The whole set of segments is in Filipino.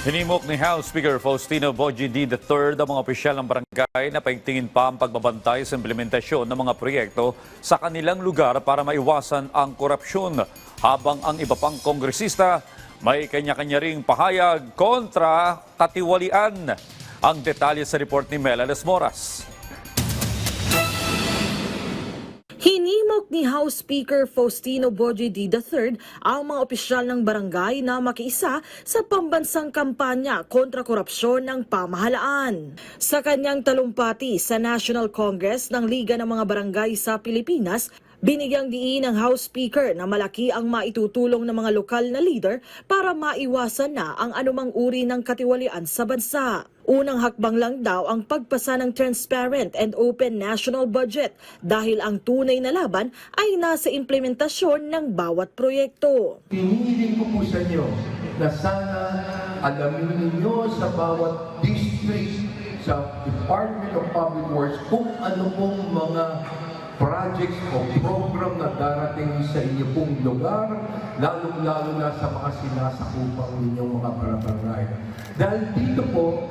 Hinimok ni House Speaker Faustino Boji D. III ang mga opisyal ng barangay na paigtingin pa ang pagbabantay sa implementasyon ng mga proyekto sa kanilang lugar para maiwasan ang korupsyon. Habang ang iba pang kongresista may kanya-kanya ring pahayag kontra katiwalian. Ang detalye sa report ni Mela Las Moras. Ni House Speaker Faustino Boji D. III ang mga opisyal ng barangay na makiisa sa pambansang kampanya kontra korupsyon ng pamahalaan. Sa kanyang talumpati sa National Congress ng Liga ng mga Barangay sa Pilipinas, Binigyang diin ng House Speaker na malaki ang maitutulong ng mga lokal na leader para maiwasan na ang anumang uri ng katiwalian sa bansa. Unang hakbang lang daw ang pagpasa ng transparent and open national budget dahil ang tunay na laban ay nasa implementasyon ng bawat proyekto. Hinihiling ko po sa inyo na sana alamin ninyo sa bawat district sa Department of Public Works kung ano pong mga projects o program na darating sa inyo pong lugar, lalong-lalo na sa mga sinasakupang ninyong mga barangay. Dahil dito po,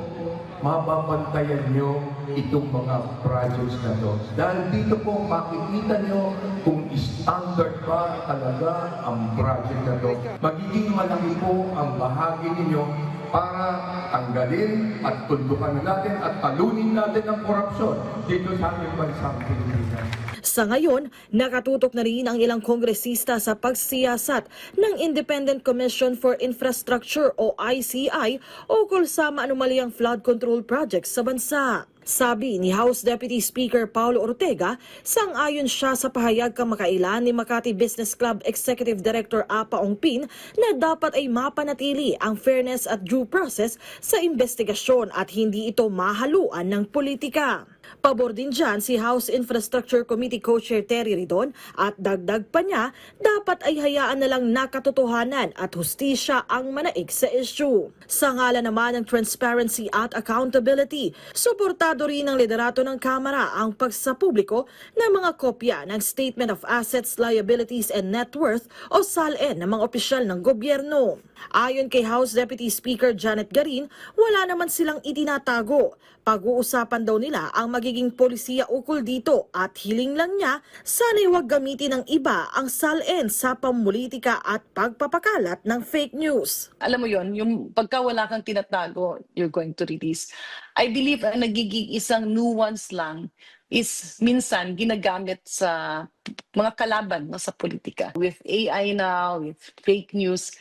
mababantayan nyo itong mga projects na to. Dahil dito po makikita nyo kung standard ba talaga ang project na to. Magiging malaki po ang bahagi ninyo para tanggalin at tundukan natin at talunin natin ang korupsyon dito sa ating bansang Pilipinas. Sa ngayon, nakatutok na rin ang ilang kongresista sa pagsiyasat ng Independent Commission for Infrastructure o ICI ukol sa maanumalyang flood control projects sa bansa. Sabi ni House Deputy Speaker Paulo Ortega, sang-ayon siya sa pahayag kamakailan ni Makati Business Club Executive Director Apa Ongpin na dapat ay mapanatili ang fairness at due process sa investigasyon at hindi ito mahaluan ng politika. Pabor din dyan si House Infrastructure Committee Co-Chair Terry Ridon at dagdag pa niya, dapat ay hayaan na lang nakatotohanan at hustisya ang manaig sa issue. Sa ngala naman ng transparency at accountability, suportado rin ng liderato ng Kamara ang pagsapubliko ng mga kopya ng Statement of Assets, Liabilities and Net Worth o SALN ng mga opisyal ng gobyerno. Ayon kay House Deputy Speaker Janet Garin, wala naman silang itinatago. Pag-uusapan daw nila ang magiging polisiya ukol dito at hiling lang niya sana'y huwag gamitin ng iba ang SALN sa pamulitika at pagpapakalat ng fake news. alam mo yon yung pagka wala kang tinatago, you're going to release. I believe ang nagiging isang nuance lang is minsan ginagamit sa mga kalaban no, sa politika. With AI now, with fake news,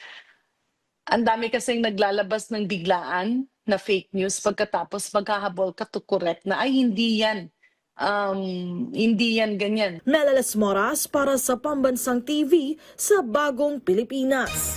ang dami kasing naglalabas ng biglaan na fake news pagkatapos maghahabol ka to correct na ay hindi yan. Um, hindi yan ganyan. Melalas Moras para sa Pambansang TV sa Bagong Pilipinas.